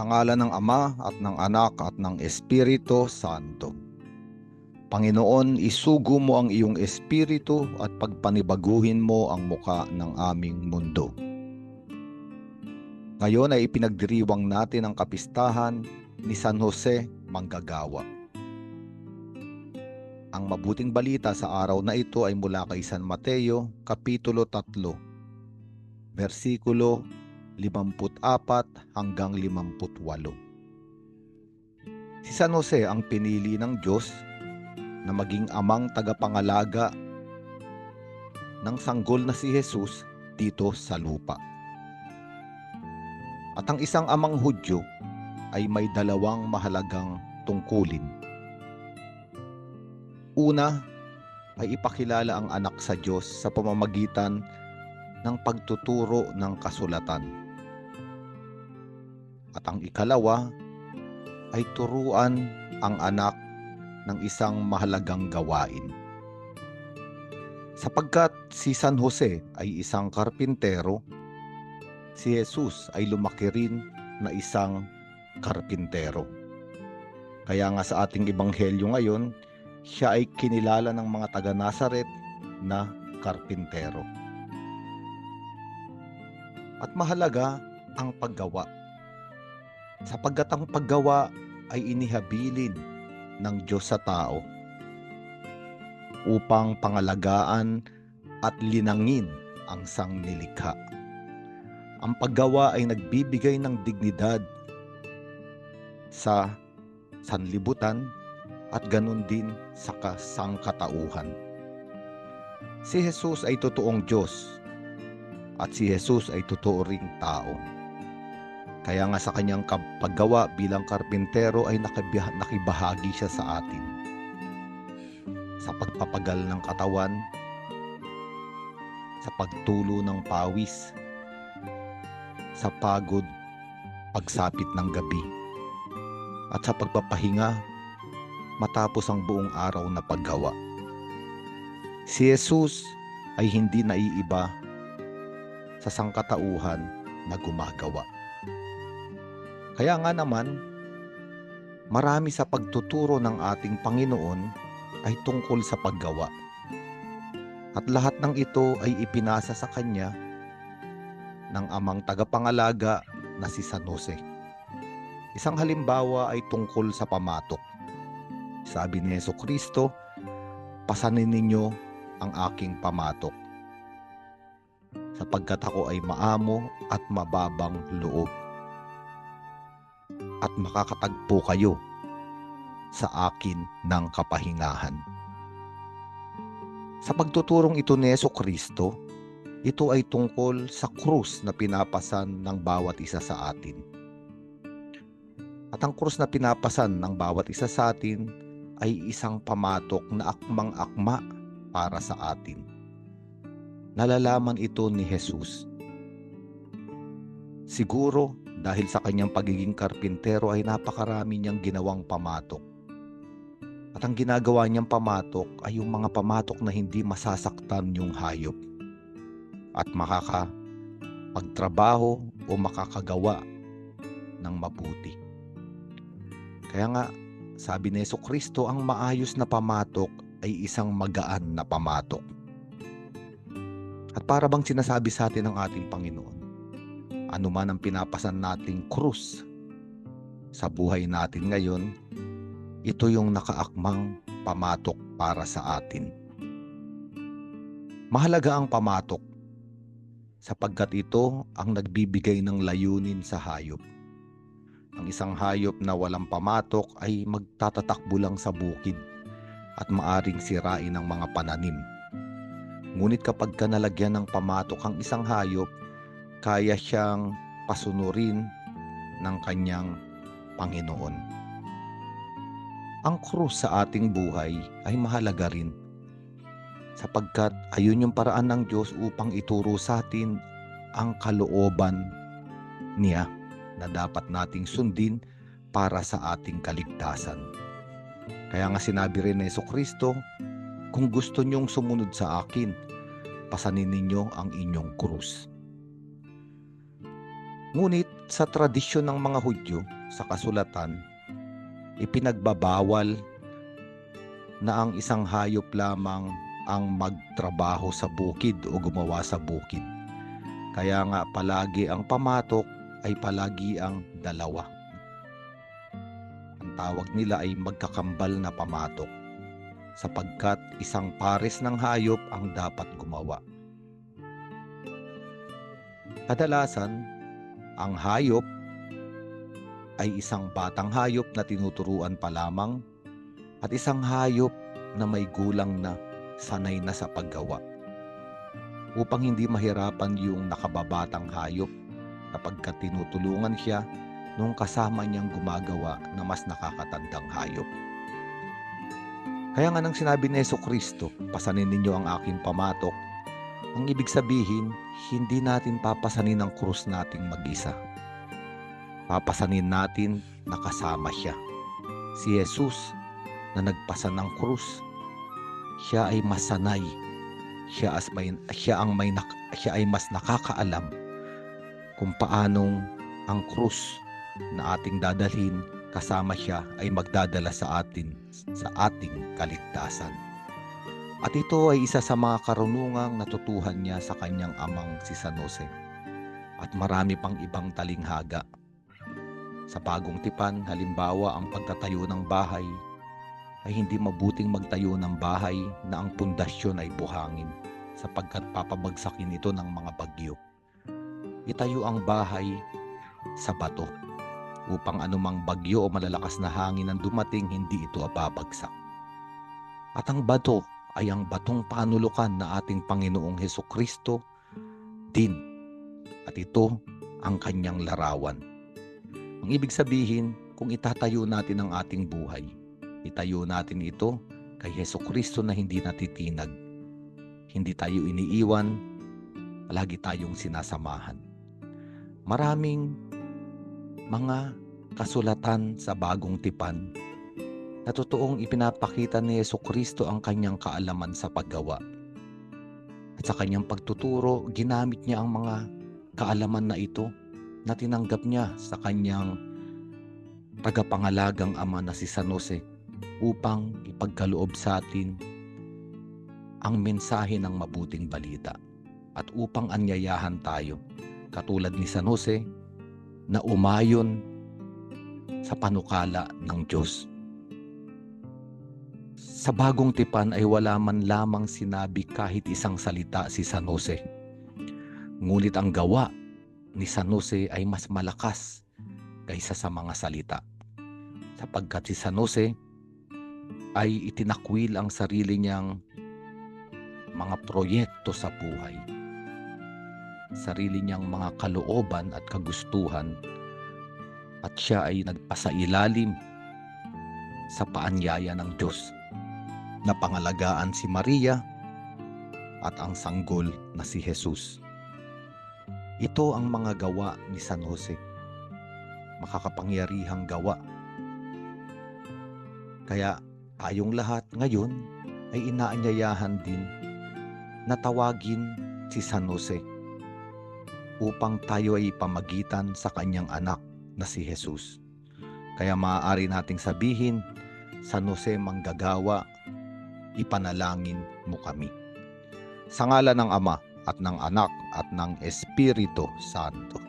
Sa ngala ng Ama at ng Anak at ng Espiritu Santo. Panginoon, isugo mo ang iyong espiritu at pagpanibaguhin mo ang muka ng aming mundo. Ngayon ay ipinagdiriwang natin ang kapistahan ni San Jose Manggagawa. Ang mabuting balita sa araw na ito ay mula kay San Mateo, Kapitulo 3, versikulo 54 hanggang 58. Si San Jose ang pinili ng Diyos na maging amang tagapangalaga ng sanggol na si Jesus dito sa lupa. At ang isang amang Hudyo ay may dalawang mahalagang tungkulin. Una ay ipakilala ang anak sa Diyos sa pamamagitan ng pagtuturo ng kasulatan. At ang ikalawa ay turuan ang anak ng isang mahalagang gawain. Sapagkat si San Jose ay isang karpintero, si Jesus ay lumaki rin na isang karpintero. Kaya nga sa ating ebanghelyo ngayon, siya ay kinilala ng mga taga Nazaret na karpintero. At mahalaga ang paggawa. Sapagkat ang paggawa ay inihabilin ng Diyos sa tao upang pangalagaan at linangin ang sangnilikha. Ang paggawa ay nagbibigay ng dignidad sa sanlibutan at ganun din sa kasangkatauhan. Si Jesus ay totoong Diyos at si Jesus ay totoo ring tao. Kaya nga sa kanyang paggawa bilang karpintero ay nakibahagi siya sa atin. Sa pagpapagal ng katawan, sa pagtulo ng pawis, sa pagod, pagsapit ng gabi, at sa pagpapahinga matapos ang buong araw na paggawa. Si Jesus ay hindi naiiba sa sangkatauhan na gumagawa. Kaya nga naman, marami sa pagtuturo ng ating Panginoon ay tungkol sa paggawa. At lahat ng ito ay ipinasa sa Kanya ng amang tagapangalaga na si San Jose. Isang halimbawa ay tungkol sa pamatok. Sabi ni Yeso Kristo, pasanin ninyo ang aking pamatok sapagkat ako ay maamo at mababang loob at makakatagpo kayo sa akin ng kapahingahan. Sa pagtuturong ito ni Yeso Kristo, ito ay tungkol sa krus na pinapasan ng bawat isa sa atin. At ang krus na pinapasan ng bawat isa sa atin ay isang pamatok na akmang-akma para sa atin. Nalalaman ito ni Jesus. Siguro dahil sa kanyang pagiging karpintero ay napakarami niyang ginawang pamatok. At ang ginagawa niyang pamatok ay yung mga pamatok na hindi masasaktan yung hayop at makaka pagtrabaho o makakagawa ng mabuti. Kaya nga, sabi ni Yeso Kristo, ang maayos na pamatok ay isang magaan na pamatok. At para bang sinasabi sa atin ng ating Panginoon, anuman ang pinapasan nating krus sa buhay natin ngayon, ito yung nakaakmang pamatok para sa atin. Mahalaga ang pamatok sapagkat ito ang nagbibigay ng layunin sa hayop. Ang isang hayop na walang pamatok ay magtatatakbo lang sa bukid at maaring sirain ng mga pananim. Ngunit kapag ka nalagyan ng pamatok ang isang hayop, kaya siyang pasunurin ng kanyang Panginoon. Ang krus sa ating buhay ay mahalaga rin sapagkat ayun yung paraan ng Diyos upang ituro sa atin ang kalooban niya na dapat nating sundin para sa ating kaligtasan. Kaya nga sinabi rin ni Yeso Kristo, kung gusto niyong sumunod sa akin, pasanin ninyo ang inyong krus. Ngunit sa tradisyon ng mga Hudyo, sa kasulatan, ipinagbabawal na ang isang hayop lamang ang magtrabaho sa bukid o gumawa sa bukid. Kaya nga palagi ang pamatok ay palagi ang dalawa. Ang tawag nila ay magkakambal na pamatok sapagkat isang pares ng hayop ang dapat gumawa. Kadalasan, ang hayop ay isang batang hayop na tinuturuan pa lamang at isang hayop na may gulang na sanay na sa paggawa. Upang hindi mahirapan yung nakababatang hayop kapag tinutulungan siya nung kasama niyang gumagawa na mas nakakatandang hayop. Kaya nga nang sinabi ni Yeso Kristo, pasanin ninyo ang aking pamatok, ang ibig sabihin, hindi natin papasanin ang krus nating mag-isa. Papasanin natin na kasama siya. Si Jesus na nagpasan ng krus, siya ay masanay. Siya, as may, siya, ang may, siya ay mas nakakaalam kung paanong ang krus na ating dadalhin kasama siya ay magdadala sa atin sa ating kaligtasan. At ito ay isa sa mga karunungang natutuhan niya sa kanyang amang si San Jose. At marami pang ibang talinghaga. Sa bagong tipan, halimbawa ang pagtatayo ng bahay, ay hindi mabuting magtayo ng bahay na ang pundasyon ay buhangin sapagkat papabagsakin ito ng mga bagyo. Itayo ang bahay sa bato upang anumang bagyo o malalakas na hangin ang dumating hindi ito ababagsak. At ang bato ay ang batong panulukan na ating Panginoong Heso Kristo din. At ito ang kanyang larawan. Ang ibig sabihin, kung itatayo natin ang ating buhay, itayo natin ito kay Heso Kristo na hindi natitinag. Hindi tayo iniiwan, palagi tayong sinasamahan. Maraming mga kasulatan sa bagong tipan na totoong ipinapakita ni Yeso Kristo ang kanyang kaalaman sa paggawa. At sa kanyang pagtuturo, ginamit niya ang mga kaalaman na ito na tinanggap niya sa kanyang tagapangalagang ama na si San Jose upang ipagkaloob sa atin ang mensahe ng mabuting balita at upang anyayahan tayo katulad ni San Jose na umayon sa panukala ng Diyos. Sa bagong tipan ay wala man lamang sinabi kahit isang salita si San Jose. Ngunit ang gawa ni San Jose ay mas malakas kaysa sa mga salita. Sapagkat si San Jose ay itinakwil ang sarili niyang mga proyekto sa buhay. Sarili niyang mga kalooban at kagustuhan at siya ay nagpasailalim sa paanyaya ng Diyos na pangalagaan si Maria at ang sanggol na si Jesus. Ito ang mga gawa ni San Jose. Makakapangyarihang gawa. Kaya tayong lahat ngayon ay inaanyayahan din na tawagin si San Jose upang tayo ay pamagitan sa kanyang anak na si Jesus. Kaya maaari nating sabihin, San Jose manggagawa, ipanalangin mo kami. Sa ngala ng Ama at ng Anak at ng Espiritu Santo.